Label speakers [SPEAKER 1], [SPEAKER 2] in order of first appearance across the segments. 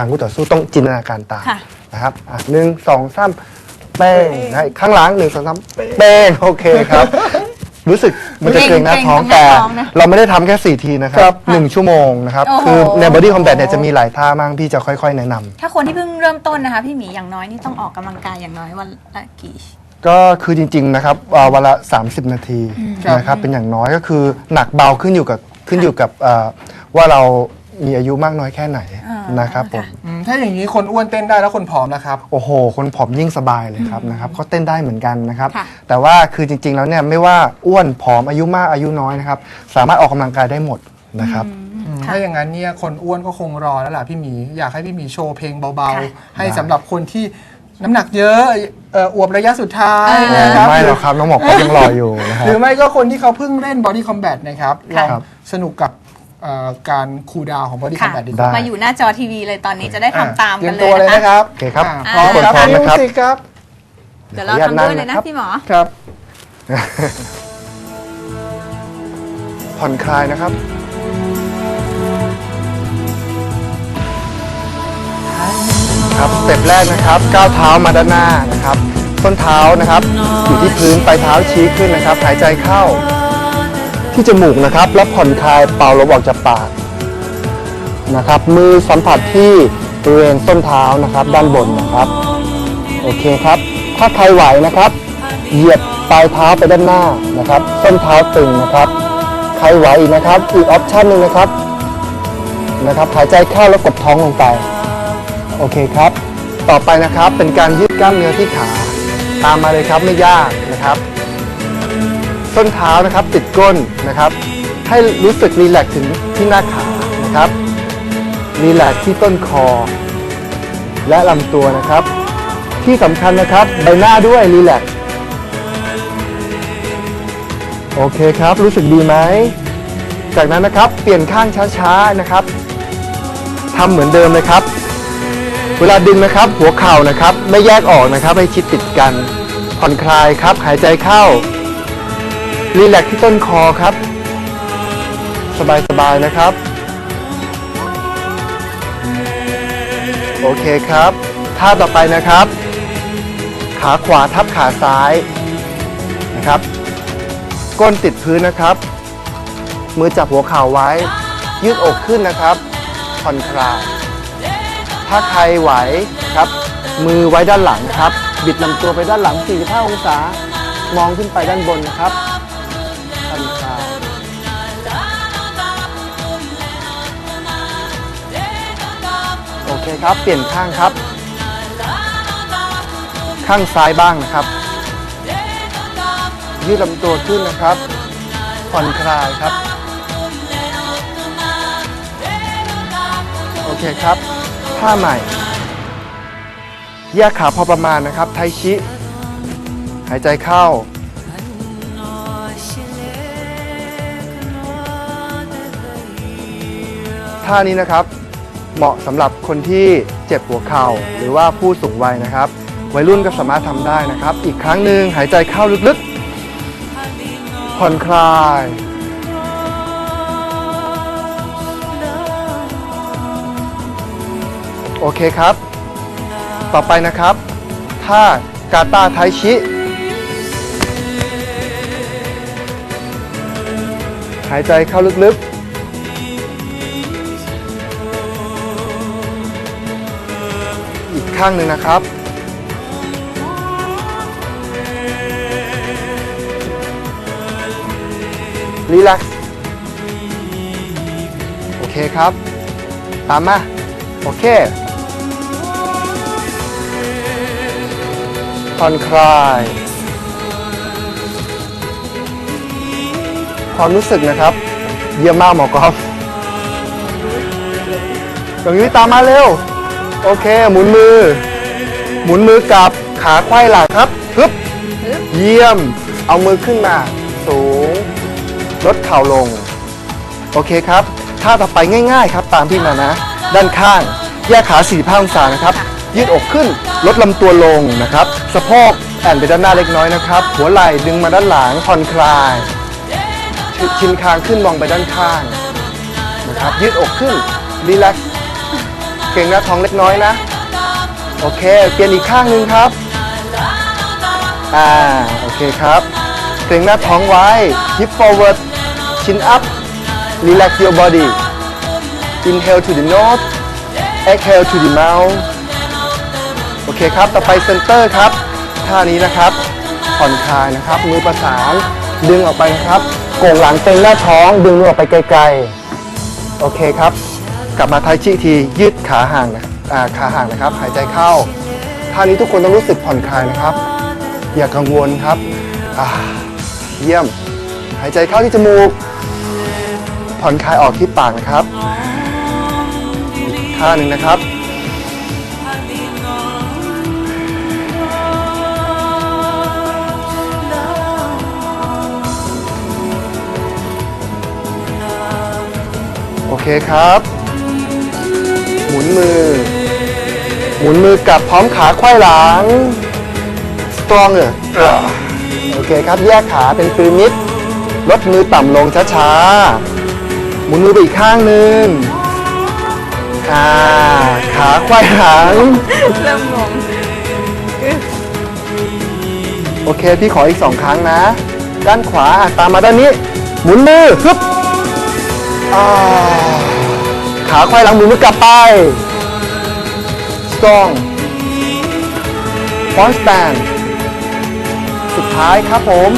[SPEAKER 1] างคู่ต่อสู้ต้องจินตนาการตาม
[SPEAKER 2] ค่ะ
[SPEAKER 1] นะครับอะหนึ่งสองสามเป้งนะข้างหลังหนึ่งสองสามเป้งโอเคครับ รู้สึกมันจะเกรงหน้าท้อง
[SPEAKER 2] เกรง
[SPEAKER 1] แต่
[SPEAKER 2] หน้าท้องนะ
[SPEAKER 1] เราไม่ได้ทำแค่ 4 ทีนะครับหนึ่งชั่วโมงนะครับ
[SPEAKER 2] โอ้โห
[SPEAKER 1] คือใน body combat เนี่ยจะมีหลายท่ามากพี่จะค่อย ๆ แนะนำ
[SPEAKER 2] ถ้าคนที่เพิ่งเริ่มต้นนะคะ พี่หมีอย่างน้อยนี่ต้องออกกำลังกายอย่างน้อยวันละกี่
[SPEAKER 1] ก็คือจริง ๆ นะครับเอ่อวันละ 30 นาทีนะครับเป็นอย่างน้อยก็คือหนักเบาขึ้นอยู่กับขึ้นอยู่กับเอ่อว่าเรา มีอายุมากน้อยแค่ไหน
[SPEAKER 2] อ่าน
[SPEAKER 1] นะครับผม
[SPEAKER 2] ค่ะ
[SPEAKER 3] อืมถ้าอย่างนี้คนอ้วนเต้นได้แล้วคนผอมนะครับ
[SPEAKER 1] โอ้โห คนผอมยิ่งสบายเลยครับนะครับเขาเต้นได้เหมือนกันนะครับ
[SPEAKER 2] ค่ะ
[SPEAKER 1] แต่ว่าคือจริงๆ แล้วเนี่ยไม่ว่าอ้วนผอมอายุมากอายุน้อยนะครับ สามารถออกกำลังกายได้หมดนะครับ
[SPEAKER 3] อืม
[SPEAKER 2] ค่ะ
[SPEAKER 3] ถ้าอย่างนั้นเนี่ยคนอ้วนก็คงรอแล้วล่ะพี่หมี อยากให้พี่หมีโชว์เพลงเบา
[SPEAKER 2] ค่ะ
[SPEAKER 3] ๆ ให้สำหรับคนที่น้ำหนักเยอะเอ่ออวบระยะสุดท้าย
[SPEAKER 2] เออ
[SPEAKER 3] นะครับ
[SPEAKER 1] ไม่หรอกครับน้องหมอกก็ยังรออยู่นะครับ
[SPEAKER 3] หรือไม่ก็คนที่เขาเพิ่งเล่น Body Combat นะครับล
[SPEAKER 2] ค่ะ
[SPEAKER 3] องสนุกกับ เอ่อการคูลดาวน์ของ Body
[SPEAKER 2] ค่ะ
[SPEAKER 3] Combat ดีก
[SPEAKER 1] ได้
[SPEAKER 3] ว่า
[SPEAKER 2] มาอยู่หน้าจอทีวีเลยตอนนี้จะได้ทำตาม
[SPEAKER 3] เตรี
[SPEAKER 2] กั
[SPEAKER 3] ย
[SPEAKER 2] น
[SPEAKER 3] ม
[SPEAKER 2] เล
[SPEAKER 3] ตัวยเลย
[SPEAKER 2] นะ
[SPEAKER 3] นะคะครับ
[SPEAKER 1] โอเคครับ
[SPEAKER 3] อ่า
[SPEAKER 2] อ่า
[SPEAKER 3] พร้อมครับ
[SPEAKER 1] พร้อม
[SPEAKER 3] มิว
[SPEAKER 1] นะครับ
[SPEAKER 3] สิกครับ
[SPEAKER 2] เดี๋ยวเราทำด้วยเลยนะพี่หมอ
[SPEAKER 3] ครับ
[SPEAKER 1] ผ่อนคลายนะครับ ครับสเต็ปแรกนะครับก้าวเท้ามาด้านหน้านะครับ ส้นเท้านะครับ อยู่ที่พื้นปลายเท้าชี้ขึ้นนะครับ หายใจเข้า ที่จมูกนะครับ แล้วผ่อนคลายเป่าลมออกจากปากนะครับ มือสัมผัสที่บริเวณส้นเท้านะครับ ด้านบนนะครับ โอเคครับ ถ้าใครไหวนะครับ เหยียบปลายเท้าไปด้านหน้านะครับ ส้นเท้าตึงนะครับ ใครไหวอีกนะครับ อีกออปชั่นหนึ่งนะครับนะครับหายใจเข้าแล้วกดท้องลงไป โอเคครับ ต่อไปนะครับเป็นการยืดกล้ามเนื้อที่ขา ตามมาเลยครับไม่ยากนะครับ ส้นเท้านะครับ ติดก้นนะครับ ให้รู้สึกรีแลกถึงที่หน้าขานะครับรีแลกที่ต้นคอ และลำตัวนะครับ ที่สำคัญนะครับใบหน้าด้วยรีแลกโอเคครับ รู้สึกดีไหม จากนั้นนะครับเปลี่ยนข้างช้าๆนะครับทำเหมือนเดิมเลยครับ เวลาดึงนะครับ หัวเข่านะครับ ไม่แยกออกนะครับ ให้ชิดติดกันผ่อนคลายครับ หายใจเข้า รีแลกที่ต้นคอครับ สบายๆนะครับ โอเคครับท่าต่อไปนะครับ ขาขวาทับขาซ้ายนะครับ ก้นติดพื้นนะครับ มือจับหัวเข่าไว้ ยืดอกขึ้นนะครับผ่อนคลายถ้าใครไหวครับ มือไว้ด้านหลังครับ บิดลำตัวไปด้านหลัง 45 องศามองขึ้นไปด้านบนนะครับ เคครับ เปลี่ยนข้างครับ ข้างซ้ายบ้างนะครับ ยืดลำตัวขึ้นนะครับ ผ่อนคลายครับ โอเคครับ ท่าใหม่ แยกขาพอประมาณนะครับ ไทชิ หายใจเข้าท่านี้นะครับ เหมาะสำหรับคนที่เจ็บหัวเข่า หรือว่าผู้สูงวัยนะครับ วัยรุ่นก็สามารถทำได้นะครับ อีกครั้งหนึ่งหายใจเข้าลึกๆ ผ่อนคลาย โอเคครับ ต่อไปนะครับท่ากาตาไทชิ หายใจเข้าลึกๆ ข้างหนึ่งนะครับ รีแลกซ์โอเคครับ ตามมา โอเค ผ่อนคลาย ความรู้สึกนะครับ เยี่ยมมากหมอกอล์ฟอย่างนี้ตามมาเร็ว โอเค หมุนมือ หมุนมือกลับ ขาไขว้หลังครับฮึบ เยี่ยม เอามือขึ้นมา สูง ลดเข่าลง โอเคครับ ท่าต่อไปง่าย ๆ ครับ ตามพี่มานะ ด้านข้าง แยกขาสี่45องศานะครับ ยืดอกขึ้น ลดลำตัวลงนะครับ สะโพกแอนไปด้านหน้าเล็กน้อยนะครับ หัวไหล่ดึงมาด้านหลัง ผ่อนคลายชชินคางขึ้นมองไปด้านข้าง นะครับ ยืดอกขึ้น รีแลกซ์ เกรงหน้าท้องเล็กน้อยนะ โอเค เปลี่ยนอีกข้างหนึ่งครับ อ่า โอเคครับเกรงหน้าท้องไว้ hip forward chin up relax your body inhale to the nose exhale to the mouth โอเคครับ ต่อไปเซนเตอร์ครับ ท่านี้นะครับ ผ่อนคลายนะครับ มือประสาน ดึงออกไปนะครับ โก่งหลังเต็งหน้าท้อง ดึงมือออกไปไกลๆ โอเคครับ กลับมาไทชิอีกทียืดขาห่างนะขาห่างนะครับ หายใจเข้าท่านี้ทุกคนต้องรู้สึกผ่อนคลายนะครับ อย่ากังวลครับเยี่ยม หายใจเข้าที่จมูก ผ่อนคลายออกที่ปากนะครับท่าหนึ่งนะครับโอเคครับ มุนมือ หมุนมือกลับพร้อมขาไขว้หลัง stronger โอเคครับแยกขาเป็นพีระมิดลดมือต่ำลงช้าๆ หมุนมือไปอีกข้างหนึ่งอ่าขาไขว้หลัง
[SPEAKER 2] เริ่มงง
[SPEAKER 1] โอเค พี่ขออีกสองครั้งนะ ด้านขวาตามมาด้านนี้ หมุนมือฮึบอ่า ขาไขว้หลังหมุนมือกลับไป strong front stand สุดท้ายครับผม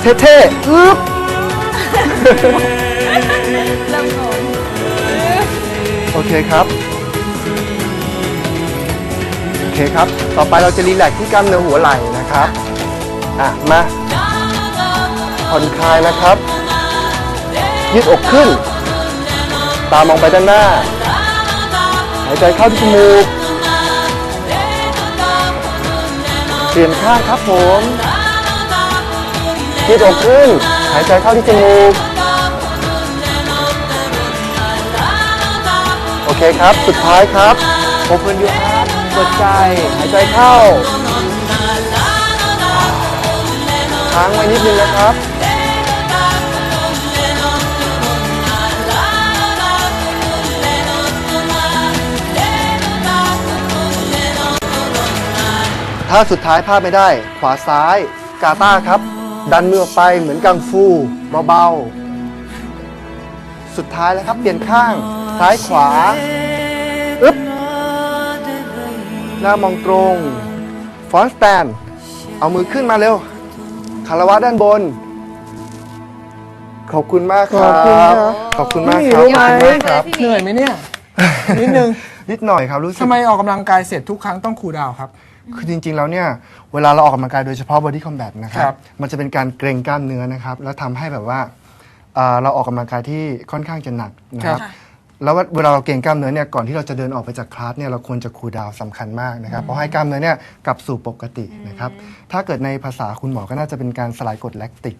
[SPEAKER 1] เท่ๆอึ๊บ
[SPEAKER 2] เริ่มงง
[SPEAKER 1] โอเคครับ โอเคครับ ต่อไปเราจะรีแลกซ์ที่กล้ามเนื้อหัวไหล่นะครับ อะ มาผ่อนคลายนะครับ ยืดอกขึ้น ตามองไปด้านหน้า หายใจเข้าที่จมูก เปลี่ยนข้างครับผมยืดอกขึ้น หายใจเข้าที่จมูก โอเคครับ สุดท้ายครับ Open your heart เปิดใจ หายใจเข้าค้างไว้นิดนึงนะครับ ถ้าสุดท้ายพลาดไม่ได้ ขวาซ้าย กาต้าครับ ดันมือออกไปเหมือนกังฟูเบาๆ สุดท้ายแล้วครับ เปลี่ยนข้าง ซ้ายขวา อึ๊บ หน้ามองตรง ฟอนต์สแตน เอามือขึ้นมาเร็ว คารวะด้านบน ขอบคุณมากครับขอบคุณมากครับ
[SPEAKER 3] รู้
[SPEAKER 1] ข
[SPEAKER 3] ไหม
[SPEAKER 1] อบคุณมากครับ
[SPEAKER 3] เหนื่อยไหมเนี่ย นิดนึง
[SPEAKER 1] นิดหน่อยครับรู้สึก
[SPEAKER 3] ทำไมออกกำลังกายเสร็จทุกครั้งต้องคูลดาวน์ครับ
[SPEAKER 1] คือจริงๆ แล้วเนี่ย เวลาเราออกกำลังกายโดยเฉพาะ body combat นะค
[SPEAKER 3] ครั
[SPEAKER 1] รับ
[SPEAKER 3] บ
[SPEAKER 1] มันจะเป็นการเกรงกล้ามเนื้อนะครับ แล้วทำให้แบบว่าเอ่อเราออกกำลังกายที่ค่อนข้างจะหนักนะครับ แล้วเวลาเราเกรงกล้ามเนื้อเนี่ย ก่อนที่เราจะเดินออกไปจากคลาสเนี่ย เราควรจะคูลดาวน์สำคัญมากนะครับ เพราะให้กล้ามเนื้อเนี่ยกลับสู่ปกตินะครับ ถ้าเกิดในภาษาคุณหมอก็น่าจะเป็นการสลายกรดแลคติก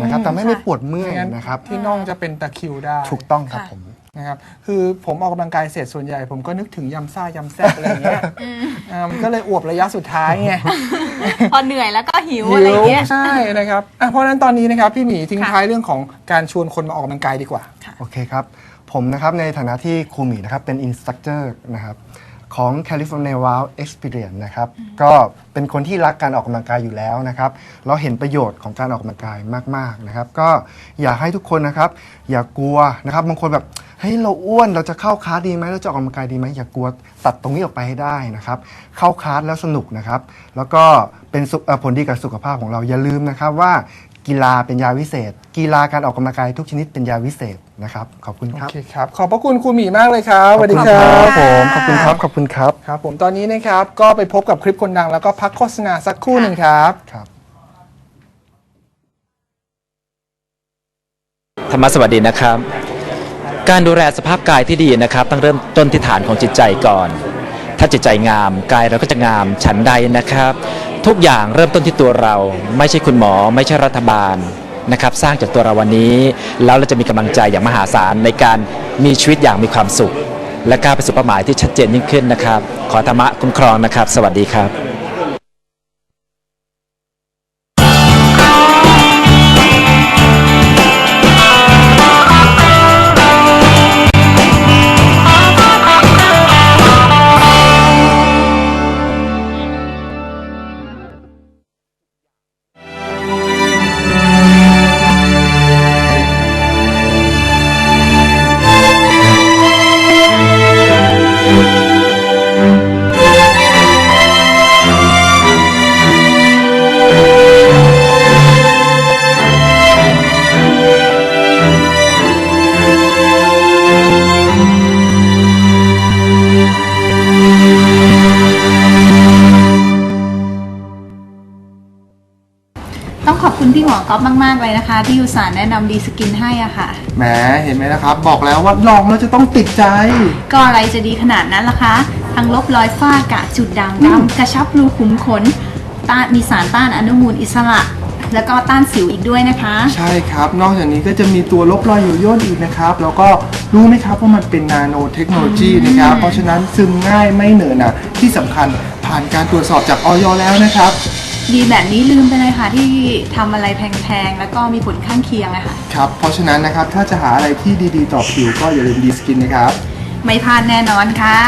[SPEAKER 1] นะครับทำให้ไม่ปวดเมื่อย
[SPEAKER 3] ไม่งั้น
[SPEAKER 1] นะครับ
[SPEAKER 3] ที่น่องจะเป็นตะคริวได้
[SPEAKER 1] ถูกต้องครับผม
[SPEAKER 3] นะครับคือผมออกกำลังกายเสร็จส่วนใหญ่ ผมก็นึกถึงยำซ่ายำแซ่บอะไรอย่างเงี้ยอ่ามันก็เลยอวบระยะสุดท้ายไง
[SPEAKER 2] พอเหนื่อยแล้วก็หิวอะไรอย่างเงี้ย
[SPEAKER 3] ใช่นะครับอะเพราะฉะนั้นตอนนี้นะครับพี่หมีทิ้ง
[SPEAKER 2] ค่ะ
[SPEAKER 3] ท้ายเรื่องของการชวนคนมาออกกำลังกายดีกว่า
[SPEAKER 1] โอเคครับ ผมนะครับในฐานะที่ครูหมีนะครับเป็นอินสตัคเตอร์นะครับ ของ California Wow Experience นะครับ ก็เป็นคนที่รักการออกกำลังกายอยู่แล้วนะครับ เราเห็นประโยชน์ของการออกกำลังกายมากๆนะครับ ก็อยากให้ทุกคนนะครับ อย่ากลัวนะครับบางคนแบบเฮ้ยเราอ้วนเราจะเข้าคลาสดีไหมเราจะออกกำลังกายดีไหมอย่ากลัวตัดตรงนี้ออกไปให้ได้นะครับ เข้าคลาสแล้วสนุกนะครับ แล้วก็เป็นสุขเอ่อผลดีกับสุขภาพของเราอย่าลืมนะครับว่ากีฬาเป็นยาวิเศษ กีฬาการออกกำลังกายทุกชนิดเป็นยาวิเศษ นะครับ ขอบคุณค
[SPEAKER 3] โอ
[SPEAKER 1] รับ
[SPEAKER 3] เคครับ ขอบพระคุณครูหมีมากเลยครับสวัสดีค
[SPEAKER 1] ข
[SPEAKER 3] รั
[SPEAKER 1] อบ
[SPEAKER 3] บ
[SPEAKER 1] ผมขอบคุณครับ ขอบคุณครับ
[SPEAKER 3] ครับ ผมตอนนี้นะครับก็ไปพบกับคลิปคนดังแล้วก็พักโฆษณาสักครู่หนึ่งครับ
[SPEAKER 1] ครับ
[SPEAKER 4] ธรรมสวัสดีนะครับ การดูแลสภาพกายที่ดีนะครับต้องเริ่มต้นที่ฐานของจิตใจก่อน ถ้าจิตใจงามกายเราก็จะงามฉันใดนะครับ ทุกอย่างเริ่มต้นที่ตัวเรา ไม่ใช่คุณหมอ ไม่ใช่รัฐบาล นะครับสร้างจากตัวเราวันนี้ แล้วเราจะมีกำลังใจอย่างมหาศาลในการมีชีวิตอย่างมีความสุข และก้าวไปสู่เป้าหมายที่ชัดเจนยิ่งขึ้นนะครับ ขอธรรมะคุ้มครองนะครับ สวัสดีครับ
[SPEAKER 2] อฟมาก ๆ เลยนะคะ ที่อุตส่าห์แนะนำดีสกินให้อะค่ะ
[SPEAKER 3] แหมเห็นไหมนะครับ บอกแล้วว่าลองแล้วจะต้องติดใจ
[SPEAKER 2] ก็อะไรจะดีขนาดนั้นล่ะคะ ทั้งลบรอยฝ้ากระจุดด่างดำกระชับรูขุมขนต้านมีสารต้านอนุมูลอิสระ แล้วก็ต้านสิวอีกด้วยนะคะ
[SPEAKER 3] ใช่ครับ นอกจากนี้ก็จะมีตัวลบรอยหยู่ย่นอีกนะครับ แล้วก็รู้ไหมครับว่ามันเป็นนาโนเทคโนโลยีนะครับ เพราะฉะนั้นซึมง่ายไม่เหนอะหนะที่สำคัญผ่านการตรวจสอบจากออยแล้วนะครับ
[SPEAKER 2] ดีแบบนี้ลืมไปเลยค่ะที่ทำอะไรแพงๆ แล้วก็มีผลข้างเคียงอะค่ะ
[SPEAKER 3] ครับ เพราะฉะนั้นนะครับ ถ้าจะหาอะไรที่ดีๆ ต่อผิวก็อย่าลืมดีสกินนะครับ
[SPEAKER 2] ไม่พลาดแน่นอนค่ะ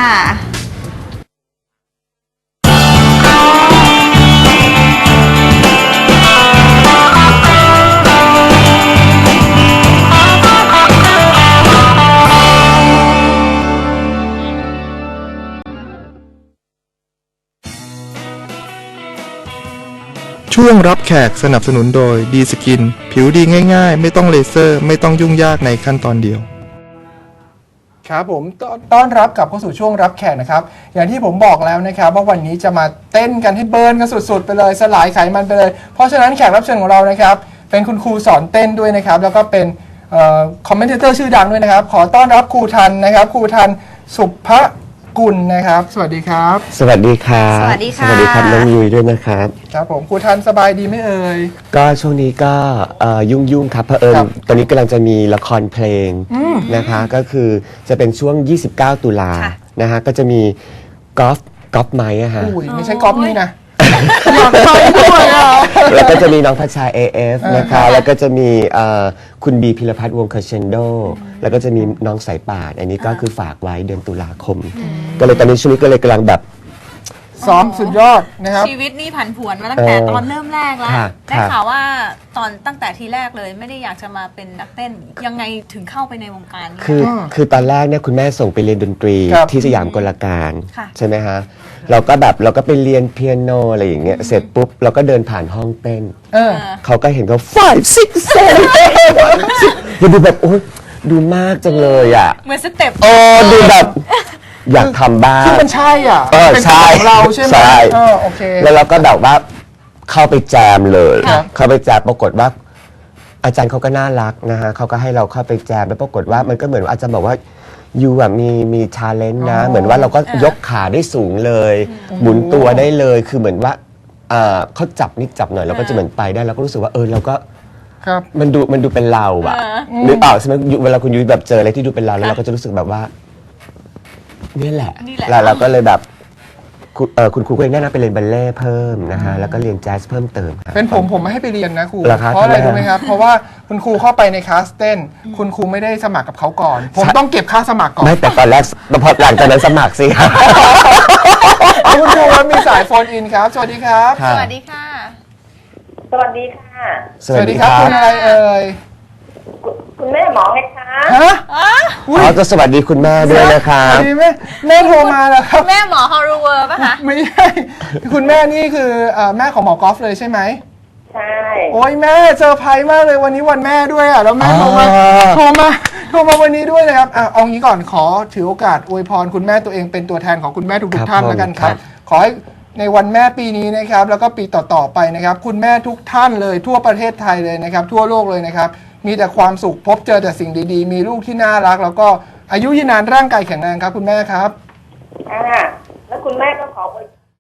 [SPEAKER 5] ช่วงรับแขกสนับสนุนโดยดีสกิน ผิวดีง่ายๆ ไม่ต้องเลเซอร์ ไม่ต้องยุ่งยากในขั้นตอนเดียว
[SPEAKER 3] ครับผมตต้อนรับกลับเข้าสู่ช่วงรับแขกนะครับ อย่างที่ผมบอกแล้วนะครับ ว่าวันนี้จะมาเต้นกันให้เบิร์นกันสุดๆ ไปเลยสลายไขมันไปเลย เพราะฉะนั้นแขกรับเชิญของเรานะครับ เป็นคุณครูสอนเต้นด้วยนะครับ แล้วก็เป็นคอมเมนเตอร์ชื่อดังด้วยนะครับ ขอต้อนรับครูทันนะครับครูทันสุภ กุลนะครับ สวัสดีครับ
[SPEAKER 6] สวัสดีครับ
[SPEAKER 2] สวัสดีค่ะ
[SPEAKER 6] สวัสดีครับน้องยุ้ยด้วยนะครับ
[SPEAKER 3] ครับผมครูทันสบายดีไหมเอ่ย
[SPEAKER 6] ก็ช่วงนี้ก็เอ่อยุ่งๆครับเผอิญ
[SPEAKER 3] ครับ
[SPEAKER 6] ตอนนี้กำลังจะมีละครเพลงนะคะก็คือจะเป็นช่วง 29 ตุลา
[SPEAKER 2] ค่ะ
[SPEAKER 6] นะฮะก็จะมีกอล์ฟกอล์ฟไม้อะฮะ
[SPEAKER 3] อุ้ยไม่ใช่ก๊อฟนี่นะอยากไปด้วยอะ
[SPEAKER 6] แล้วก็จะมีน้องพัชชา AF นะ
[SPEAKER 3] ครั
[SPEAKER 6] คะ
[SPEAKER 3] บ
[SPEAKER 6] แล้วก็จะมีเอ่อคุณบีพิรพัฒน์วงศ์เคอร์เชนโด แล้วก็จะมีน้องสายป่าน อันนี้ก็คือฝากไว้เดือนตุลาคม ก็เลยตอนนี้ช่วงนี้ก็เลยกำลังแบบ
[SPEAKER 3] ซ้อมสุดยอดนะครับ
[SPEAKER 2] ชีวิตนี่ผันผวนมาตั้งแต่
[SPEAKER 6] เออ
[SPEAKER 2] ตอนเริ่มแรกแล้ว
[SPEAKER 6] ค่ะ
[SPEAKER 2] ได้
[SPEAKER 6] ค่ะ
[SPEAKER 2] ข่าวว่าตอนตั้งแต่ทีแรกเลยไม่ได้อยากจะมาเป็นนักเต้น ยังไงถึงเข้าไปในวงการนี้
[SPEAKER 6] คืออคือตอนแรกเนี่ยคุณแม่ส่งไปเรียนดนตรี
[SPEAKER 3] ครับ
[SPEAKER 6] ที่สยามกลการ
[SPEAKER 2] ค่ะ
[SPEAKER 6] ใช่ไหมฮะเราก็แบบเราก็ไปเรียนเปียโนอะไรอย่างเงี้ยเสร็จปุ๊บเราก็เดินผ่านห้องเต้น
[SPEAKER 3] เออ
[SPEAKER 6] เขาก็เห็นเขา five six seven eight แล้วดูแบบโอ้ยดูมากจังเลยอะ
[SPEAKER 2] เหมือนสเต็ป
[SPEAKER 6] โอ้ดูแบบ อยากทำบ้าง
[SPEAKER 3] คือมันใช่อะ
[SPEAKER 6] เออ
[SPEAKER 3] เป็น
[SPEAKER 6] ใช่
[SPEAKER 3] ของเราใช่ไหม
[SPEAKER 6] ใช่
[SPEAKER 3] เออโอเค
[SPEAKER 6] แล้วเราก็แบบว่าเข้าไปแจมเลย
[SPEAKER 3] ครับ
[SPEAKER 6] เข้าไปแจมปรากฏว่า อาจารย์เขาก็น่ารักนะฮะเขาก็ให้เราเข้าไปแจมแล้วปรากฏว่ามันก็เหมือนว่าอาจารย์บอกว่ายูอะมีมีชาเลนจ์นะ เหมือนว่าเราก็ยกขาได้สูงเลย หมุนตัวได้เลยคือเหมือนว่าอ่าเขาจับนิดจับหน่อยเราก็จะเหมือนไปได้เราก็รู้สึกว่าเออเราก็
[SPEAKER 3] ครับ
[SPEAKER 6] มันดูมันดูเป็นเราอะนึกออกใช่ไหมยุเวลาคุณยุ้ยแบบเจออะไรที่ดูเป็นเราแล้วเราก็จะรู้สึกแบบว่า นี่แหละ
[SPEAKER 2] นี่แหละ
[SPEAKER 6] แล้วเราก็เลยแบบคุณเออคุณครูก็เลยแนะนำไปเรียนบัลเล่ต์เพิ่มนะฮะแล้วก็เรียนแจ๊สเพิ่มเติมครับ
[SPEAKER 3] เป็นผมผมไม่ให้ไปเรียนนะครู
[SPEAKER 6] เหรอครับ
[SPEAKER 3] เพราะอะไร
[SPEAKER 6] ทำไม
[SPEAKER 3] รู้ไหมครับ เพราะว่าคุณครูเข้าไปในคลาสเต้น คุณครูไม่ได้สมัครกับเขาก่อน ผม
[SPEAKER 6] ใช่
[SPEAKER 3] ต้องเก็บค่าสมัครก่อน
[SPEAKER 6] ไม่แต่ตอนแรกพอหลังจากนั้นสมัครสิ
[SPEAKER 3] เอาคุณครูครับมีสายโฟนอินครับ สวัสดีครับ
[SPEAKER 6] ค่ะ
[SPEAKER 2] สวัสดีค่ะ
[SPEAKER 7] สวัสดีค่ะ
[SPEAKER 6] สวัสดีครั
[SPEAKER 3] คุ
[SPEAKER 6] บ
[SPEAKER 3] ณอะไรเอ่ย
[SPEAKER 7] คุณคุณแม่หมอไงคะ
[SPEAKER 3] ฮะ
[SPEAKER 6] อ๋อจะสวัสดีคุณแม่ด้วยนะครับ
[SPEAKER 3] สวัสดีแม่แม่โทรมาแล้วครับ
[SPEAKER 2] แม่หมอฮอรูเวอร์ป่ะคะ
[SPEAKER 3] ไม่ใช่คุณแม่นี่คือเอ่อแม่ของหมอกอล์ฟเลยใช่ไหม
[SPEAKER 7] ใช่
[SPEAKER 3] โอ้ยแม่เซอร์ไพรส์มากเลยวันนี้วันแม่ด้วยอะแล้วแม่โทรมา
[SPEAKER 6] อ่า
[SPEAKER 3] โทรมาโทรมาวันนี้ด้วยนะครับอะเอางี้ก่อนขอถือโอกาสอวยพรคุณแม่ตัวเองเป็นตัวแทนของคุณแม่ทุกๆท่านแล้วกันครับขอให้ในวันแม่ปีนี้นะครับ แล้วก็ปีต่อๆไปนะครับ คุณแม่ทุกท่านเลยทั่วประเทศไทยเลยนะครับ ทั่วโลกเลยนะครับ มีแต่ความสุขพบเจอแต่สิ่งดีๆ มีลูกที่น่ารัก แล้วก็อายุยืนนานร่างกายแข็งแรงครับ คุณแม่ครับ
[SPEAKER 7] อ่าแล้วคุณแม่ก็ขออวยพ